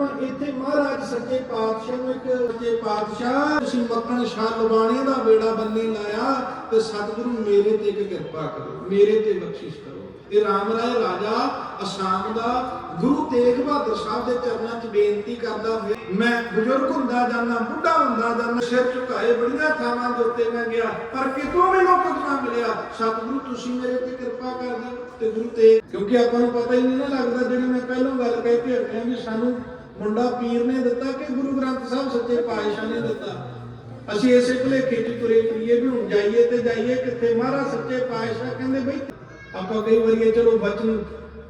ਸੁਣਾਉਣੀ ਇੱਥੇ ਮਹਾਰਾਜ ਸੱਚੇ ਪਾਤਸ਼ਾਹ ਨੂੰ ਇੱਕ ਸੱਚੇ ਪਾਤਸ਼ਾਹ, ਤੁਸੀਂ ਮੱਖਣ ਸ਼ਾਹ ਲਵਾਣੇ ਦਾ ਬੇੜਾ ਬੰਨੀ ਲਾਇਆ ਤੇ ਸਤਿਗੁਰੂ ਮੇਰੇ ਤੇ ਇੱਕ ਕਿਰਪਾ ਕਰੋ, ਮੇਰੇ ਤੇ ਬਖਸ਼ਿਸ਼ ਕਰੋ। ਇਹ ਰਾਮ ਰਾਏ ਰਾਜਾ ਅਸਾਮ ਦਾ ਗੁਰੂ ਤੇਗ ਬਹਾਦਰ ਸਾਹਿਬ ਦੇ ਚਰਨਾਂ 'ਚ ਬੇਨਤੀ ਕਰਦਾ ਹੋਇਆ ਮੈਂ ਬਜ਼ੁਰਗ ਹੁੰਦਾ ਜਾਂਦਾ, ਬੁੱਢਾ ਹੁੰਦਾ ਜਾਂਦਾ, ਸਿਰ ਝੁਕਾਏ ਬੜੀਆਂ ਥਾਵਾਂ ਦੇ ਉੱਤੇ ਮੈਂ ਗਿਆ, ਪਰ ਕਿਤੋਂ ਮੈਨੂੰ ਕੁਝ ਨਾ ਮਿਲਿਆ। ਸਤਿਗੁਰੂ, ਤੁਸੀਂ ਮੇਰੇ ਤੇ ਕਿਰਪਾ ਕਰ ਦਿਓ ਤੇ ਗੁਰੂ ਤੇਗ, ਕਿਉਂਕਿ ਆਪਾਂ ਨੂੰ ਪਤਾ ਹੀ ਨਹੀਂ ਨਾ ਲੱਗਦਾ ਜਿਹੜੀ ਮੈਂ ਪਹਿਲਾਂ ਗੱਲ ਕਹਿ ਕੇ ਹਟਿਆ ਵੀ ਸਾਨੂੰ ਮੁੰਡਾ ਪੀਰ ਨੇ ਦਿੱਤਾ ਕਿ ਗੁਰੂ ਗ੍ਰੰਥ ਸਾਹਿਬ ਸੱਚੇ ਪਾਤਸ਼ਾਹ ਨੇ ਦਿੱਤਾ? ਅਸੀਂ ਇਸੇ ਭੁਲੇਖੇ 'ਚ ਤੁਰੇ ਫਿਰੀਏ, ਵੀ ਹੁਣ ਜਾਈਏ ਤੇ ਜਾਈਏ ਕਿੱਥੇ? ਮਹਾਰਾਜ ਸੱਚੇ ਪਾਤਸ਼ਾਹ ਕਹਿੰਦੇ ਬਈ, ਆਪਾਂ ਕਈ ਵਾਰੀ ਇਹ ਚਲੋ ਬਚਨ,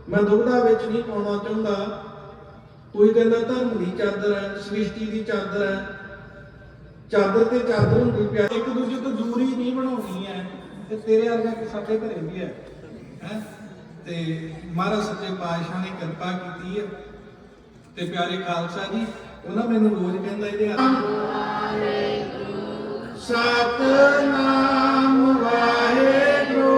ਮੈਂ ਦੁਬਦਾ ਵਿੱਚ ਨਹੀਂ ਪਾਉਣਾ ਚਾਹੁੰਦਾ। ਕੋਈ ਕਹਿੰਦਾ ਧਰਮ ਦੀ ਚਾਦਰ ਹੈ, ਸ੍ਰਿਸ਼ਟੀ ਦੀ ਚਾਦਰ ਹੈ। ਚਾਦਰ ਤੇ ਚਾਦਰ ਹੁੰਦੀ ਪਿਆ ਇੱਕ ਦੂਜੇ ਤੋਂ ਦੂਰੀ ਨਹੀਂ ਬਣਾਉਣੀ ਹੈ। ਤੇ ਤੇਰੇ ਵਰਗਾ ਕਿ ਸਾਡੇ ਘਰੇ ਵੀ ਹੈ। ਹੈ? ਤੇ ਮਹਾਰਾਜ ਸੱਚੇ ਪਾਤਸ਼ਾਹ ਨੇ ਕਿਰਪਾ ਕੀਤੀ ਹੈ। ਤੇ ਪਿਆਰੇ ਖਾਲਸਾ ਜੀ, ਉਹਨਾਂ ਮੈਨੂੰ ਰੋਜ਼ ਕਹਿੰਦਾ ਇਹਦੇ ਵਾਹਿਗੁਰੂ ਸਤਨਾਮ ਵਾਹਿਗੁਰੂ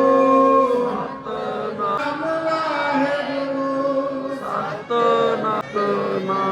ਸਤਨਾਮ ਵਾਹਿਗੁਰੂ, ਸਤਨਾਮ।